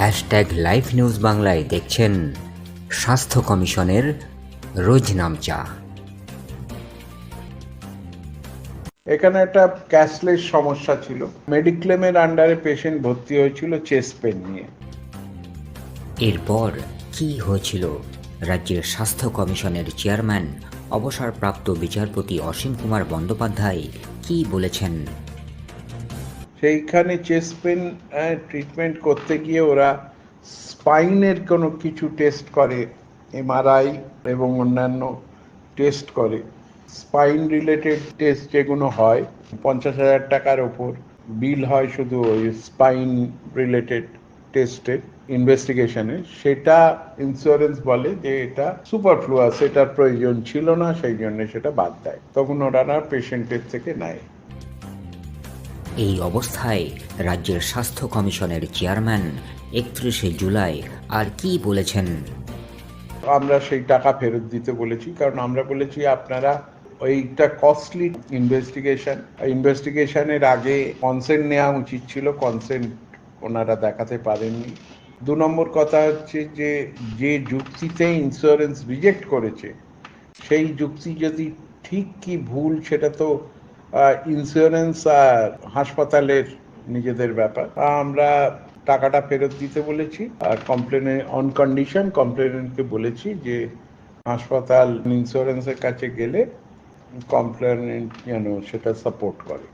Hashtag live news বাংলায় দেখছেন স্বাস্থ্য কমিশনের রোজ নামচা এখানে একটা ক্যাশলেস সমস্যা ছিল। মেডিক্লেমের আন্ডারে পেশেন্ট ভর্তি হয়েছিল চেস্ট পেন নিয়ে। এরপর কি হয়েছিল? রাজ্যের স্বাস্থ্য কমিশনের চেয়ারম্যান অবসরপ্রাপ্ত বিচারপতি অসীম কুমার বন্দ্যোপাধ্যায় কি বলেছেন? সেইখানে চেস্ট পেন ট্রিটমেন্ট করতে গিয়ে ওরা স্পাইনের কোনো কিছু টেস্ট করে এমআরআই এবং অন্যান্য টেস্ট করে। স্পাইন রিলেটেড টেস্ট যেগুলো হয়, পঞ্চাশ হাজার টাকার ওপর। বিল হয় শুধু ওই স্পাইন রিলেটেড টেস্টে ইনভেস্টিগেশনে সেটা ইন্স্যুরেন্স বলে যে এটা সুপারফ্লুয়াস এটার প্রয়োজন ছিল না, সেই জন্য সেটা বাদ দেয়। তখন ওরা পেশেন্টের থেকে নেয়। এই অবস্থায় রাজ্যের স্বাস্থ্য কমিশনের চেয়ারম্যান একত্রিশে জুলাই আর কি বলেছেন? আমরা সেই টাকা ফেরত দিতে বলেছি, কারণ আমরা বলেছি আপনারা ওইটা কস্টলি ইনভেস্টিগেশন ইনভেস্টিগেশনের আগে কনসেন্ট নেওয়া উচিত ছিল কনসেন্ট ওনারা দেখাতে পারেননি। দু নম্বর কথা হচ্ছে যে যে যুক্তিতে ইন্স্যুরেন্স রিজেক্ট করেছে, সেই যুক্তি যদি ঠিক কি ভুল সেটা তো ইন্স্যুরেন্স আর হাসপাতালের নিজেদের ব্যাপার। আমরা টাকাটা ফেরত দিতে বলেছি আর কমপ্লেনে অন কন্ডিশন কমপ্লেনেন্টকে বলেছি যে হাসপাতাল ইন্স্যুরেন্সের কাছে গেলে কমপ্লেনেন্ট যেন সেটা সাপোর্ট করে।